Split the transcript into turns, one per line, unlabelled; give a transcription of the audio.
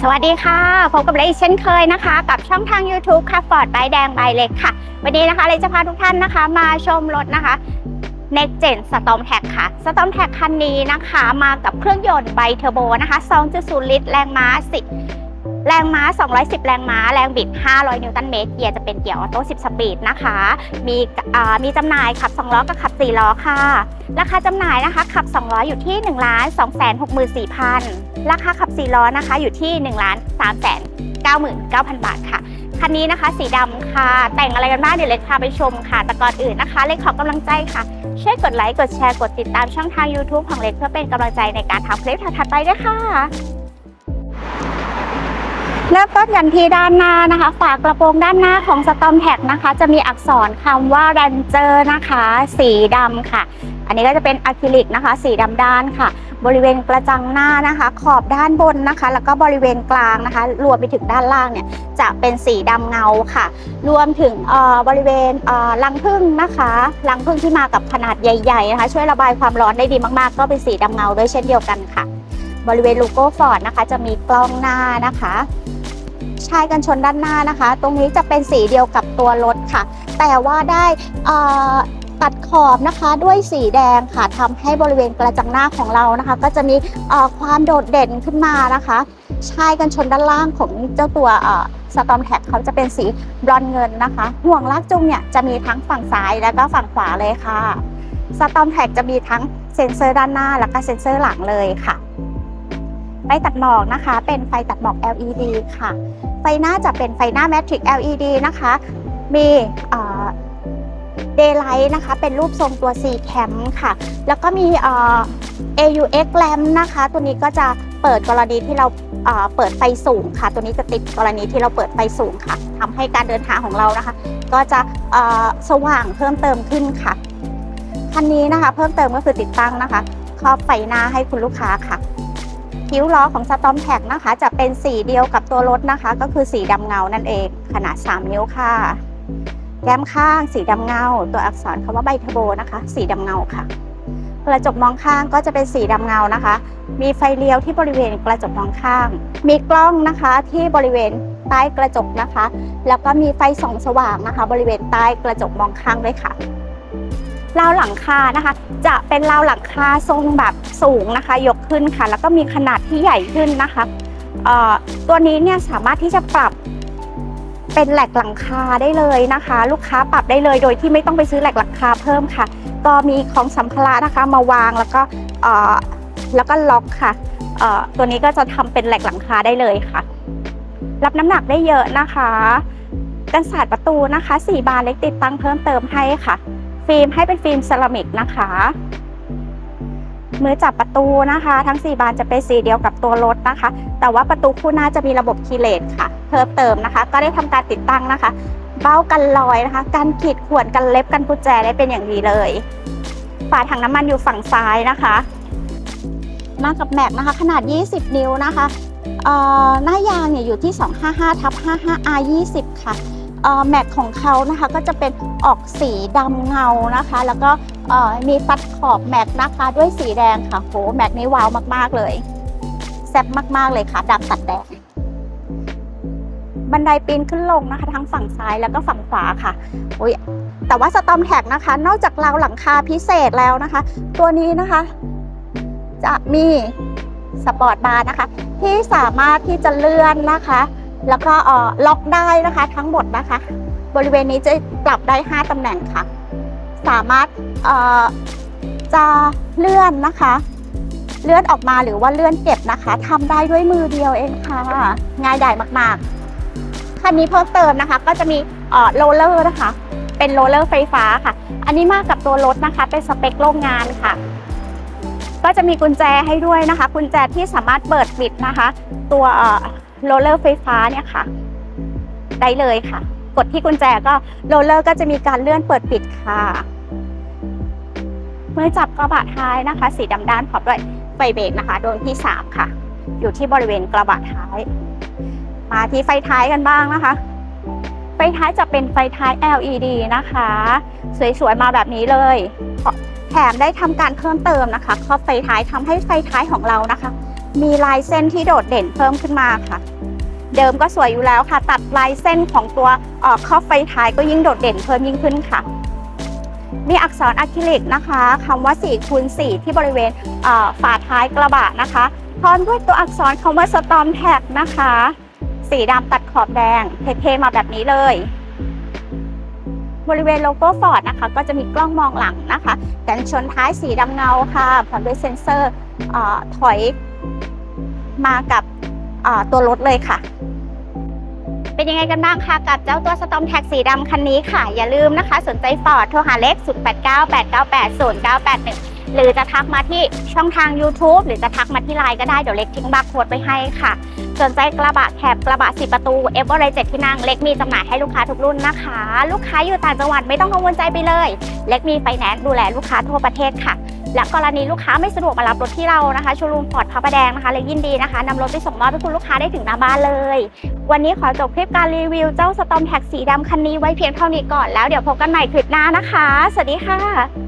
สวัสดีค่ะ พบกับเราอีกเช่นเคยนะคะ กับช่องทาง YouTube ค่ะฟอร์ดใบแดงใบเล็กค่ะ วันนี้นะคะเลจะพาทุกท่านนะคะ มาชมรถนะคะ Next Gen Storm Tag ค่ะ Storm Tag คันนี้นะคะ มากับเครื่องยนต์ไบเทอร์โบนะคะ 2.0 ลิตร แรงม้า10 แรงม้า 210 แรงม้า แรงบิด 500 นิวตันเมตร เกียร์จะเป็นเกียร์ออโต้ 10 สปีดนะคะ มีมีจำหน่ายขับ 2 ล้อกับขับ 4 ล้อค่ะ ราคาจำหน่ายนะคะ ขับ 2 ล้ออยู่ที่ 1 2 6 4 0 0 0 ราคาขับ 4 ล้อนะคะอยู่ที่ 1 3 9 9 0 0 0 บาทค่ะ คันนี้นะคะสีดำค่ะ แต่งอะไรกันบ้างเดี๋ยวเล็กพาไปชมค่ะ แต่ก่อนอื่นนะคะ เล็กขอกำลังใจค่ะช่วยกดไลค์ กดแชร์ กดติดตามช่องทาง YouTube ของเล็กเพื่อเป็นกำลังใจในการทำคลิปถัดๆไปด้วยค่ะ เริ่มต้นกันที่ด้านหน้านะคะ ฝากระโปรงด้านหน้าของ Storm Tag นะคะ จะมีอักษรคำว่า Ranger นะคะ สีดำค่ะ อันนี้ก็จะเป็นอะคริลิกนะคะ สีดำด้านค่ะ บริเวณกระจังหน้านะคะ ขอบด้านบนนะคะ แล้วก็บริเวณกลางนะคะ รวมไปถึงด้านล่างเนี่ย จะเป็นสีดำเงาค่ะ รวมถึงเอ่อบริเวณเอ่อรังผึ้งนะคะรังผึ้งที่มากับขนาดใหญ่ๆนะคะ ช่วยระบายความร้อนได้ดีมากๆ ก็เป็นสีดำเงาด้วยเช่นเดียวกันค่ะ บริเวณโลโก้ฟอร์ดนะคะ จะมีกล้องหน้านะคะ ชายกันชนด้านหน้านะคะ ตรงนี้จะเป็นสีเดียวกับตัวรถค่ะ แต่ว่าได้ตัดขอบนะคะด้วยสีแดงค่ะทำให้บริเวณกระจังหน้าของเรานะคะ ก็จะมีความโดดเด่นขึ้นมานะคะชายกันชนด้านล่างของเจ้าตัวสตอมแท็กเขาจะเป็นสีบรอนเงินนะคะ ห่วงลากจูงเนี่ยจะมีทั้งฝั่งซ้ายและก็ฝั่งขวาเลยค่ะสตอมแท็กจะมีทั้งเซ็นเซอร์ด้านหน้า และก็เซ็นเซอร์หลังเลยค่ะ ฟตัดหมอกนะคะ เป็นไฟตัดหมอก LED ค่ะ ไฟหน้าจะเป็นไฟหน้า Matrix LED นะคะ มีเดย์ไลท์นะคะ เป็นรูปทรงตัว C cam ค่ะ แล้วก็มี AUX lamp นะคะ ตัวนี้ก็จะเปิดกรณีที่เราเปิดไฟสูงค่ะ ตัวนี้จะติดกรณีที่เราเปิดไฟสูงค่ะทำให้การเดินทางของเรานะคะ ก็จะสว่างเพิ่มเติมขึ้นค่ะคันนี้นะคะ เพิ่มเติมก็คือติดตั้งนะคะครอบไฟหน้าให้คุณลูกค้าค่ะ คิ้วล้อของ Storm Tag นะคะ จะเป็นสีเดียวกับตัวรถนะคะ ก็คือสีดำเงานั่นเอง ขนาด 3 นิ้วค่ะ แก้มข้างสีดำเงา ตัวอักษรคำว่าไบเทอร์โบนะคะ สีดำเงาค่ะ กระจกมองข้างก็จะเป็นสีดำเงานะคะ มีไฟเลี้ยวที่บริเวณกระจกมองข้าง มีกล้องนะคะที่บริเวณใต้กระจกนะคะ แล้วก็มีไฟส่องสว่างนะคะ บริเวณใต้กระจกมองข้างด้วยค่ะ ราวหลังคานะคะ จะเป็นราวหลังคาทรงแบบสูงนะคะ ยกขึ้นค่ะ แล้วก็มีขนาดที่ใหญ่ขึ้นนะคะตัวนี้เนี่ยสามารถที่จะปรับเป็นแหลกหลังคาได้เลยนะคะ ลูกค้าปรับได้เลยโดยที่ไม่ต้องไปซื้อแหลกหลังคาเพิ่มค่ะ ก็มีของสัมภาระนะคะมาวางแล้วก็แล้วก็ล็อกค่ะตัวนี้ก็จะทำเป็นแหลกหลังคาได้เลยค่ะ รับน้ำหนักได้เยอะนะคะ กันศาสตร์ประตูนะคะ 4 บานเล็กติดตั้งเพิ่มเติมให้ค่ะ ฟิล์มให้เป็นฟิล์มเซรามิกนะคะ มือจับประตูนะคะ ทั้ง 4 บานจะเป็นสีเดียวกับตัวรถนะคะ แต่ว่าประตูคู่หน้าจะมีระบบคีย์เลสค่ะ เพิ่มเติมนะคะ ก็ได้ทำการติดตั้งนะคะ เบ้ากันรอยนะคะกันขีดข่วนกันเล็บกันกุญแจได้เป็นอย่างดีเลยฝาถังน้ำมันอยู่ฝั่งซ้ายนะคะ มากับแม็กนะคะ ขนาด 20 นิ้วนะคะหน้ายางเนี่ยอยู่ที่ 255ทับ 55 R 20 ค่ะเอ่อ แม็กของเขานะคะก็จะเป็นออกสีดำเงานะคะ แล้วก็มีตัดขอบแม็กนะคะด้วยสีแดงค่ะโหแม็กนี่ว้าวมากๆเลยแซ่บมากๆเลยค่ะดำตัดแดงบันไดปีนขึ้นลงนะคะ ทั้งฝั่งซ้ายแล้วก็ฝั่งขวาค่ะอุยแต่ว่าสตอมแท็กนะคะ นอกจากราวหลังคาพิเศษแล้วนะคะ ตัวนี้นะคะ จะมีสปอร์ตบาร์นะคะ ที่สามารถที่จะเลื่อนนะคะ แล้วก็ล็อกได้นะคะทั้งหมดนะคะ บริเวณนี้จะปรับได้ 5ตำแหน่งค่ะ สามารถจะเลื่อนนะคะ เลื่อนออกมาหรือว่าเลื่อนเก็บนะคะทำได้ด้วยมือเดียวเองค่ะ ง่ายดายมากๆคันนี้เพิ่มเติมนะคะ ก็จะมีโรลเลอร์นะคะ เป็นโรลเลอร์ไฟฟ้าค่ะ อันนี้มากับตัวรถนะคะ เป็นสเปคโรงงานค่ะก็จะมีกุญแจให้ด้วยนะคะ กุญแจที่สามารถเปิดปิดนะคะ ตัว โรลเลอร์ไฟฟ้าเนี่ยค่ะ ได้เลยค่ะ กดที่กุญแจก็โรลเลอร์ก็จะมีการเลื่อนเปิดปิดค่ะ เมื่อจับกระบะท้ายนะคะ สีดำด้านพร้อมด้วยไฟเบรกนะคะดวงที่3ค่ะ อยู่ที่บริเวณกระบะท้าย มาที่ไฟท้ายกันบ้างนะคะ ไฟท้ายจะเป็นไฟท้าย LED นะคะ สวยๆมาแบบนี้เลยแถมได้ทำการเพิ่มเติมนะคะครอบไฟท้ายทำให้ไฟท้ายของเรานะคะ มีลายเส้นที่โดดเด่นเพิ่มขึ้นมาค่ะ เดิมก็สวยอยู่แล้วค่ะ ตัดลายเส้นของตัวเอ่อครอบไฟท้ายก็ยิ่งโดดเด่นเพิ่มยิ่งขึ้นค่ะ มีอักษรอะคริลิกนะคะคำว่า4คูณ4ที่บริเวณฝาท้ายกระบะนะคะพร้อมด้วยตัวอักษรคำว่าสตอมแท็กนะคะ สีดำตัดขอบแดงเท่ๆมาแบบนี้เลยบริเวณโลโก้ฟอร์ดนะคะ ก็จะมีกล้องมองหลังนะคะ กันชนท้ายสีดำเงาค่ะพร้อมด้วยเซ็นเซอร์อถอย มากับตัวรถเลยค่ะ เป็นยังไงกันบ้างคะกับเจ้าตัวสตอมแท็กสีดำคันนี้ค่ะ อย่าลืมนะคะ สนใจฟอร์ดโทรหาเลข0898980981 หรือจะทักมาที่ช่องทาง YouTube หรือจะทักมาที่ไลน์ก็ได้ เดี๋ยวเล็กทิ้งบาร์โค้ดไว้ให้ค่ะสนใจกระบะแคบกระบะสิประตูเอเวอร์เรเจ็ดที่นั่งเล็กมีจำหน่ายให้ลูกค้าทุกรุ่นนะคะ ลูกค้าอยู่ต่างจังหวัดไม่ต้องกังวลใจไปเลย เล็กมีไฟแนนซ์ดูแลลูกค้าทั่วประเทศค่ะ และกรณีลูกค้าไม่สะดวกมารับรถที่เรานะคะชูรูมฟอร์ดพระประแดงนะคะเลยยินดีนะคะนำรถไปส่งมอบให้คุณลูกค้าได้ถึงหน้าบ้านเลย วันนี้ขอจบคลิปการรีวิวเจ้าสตอมแท็กสีดำคันนี้ไว้เพียงเท่านี้ก่อนแล้วเดี๋ยวพบกันใหม่คลิปหน้านะคะ สวัสดีค่ะ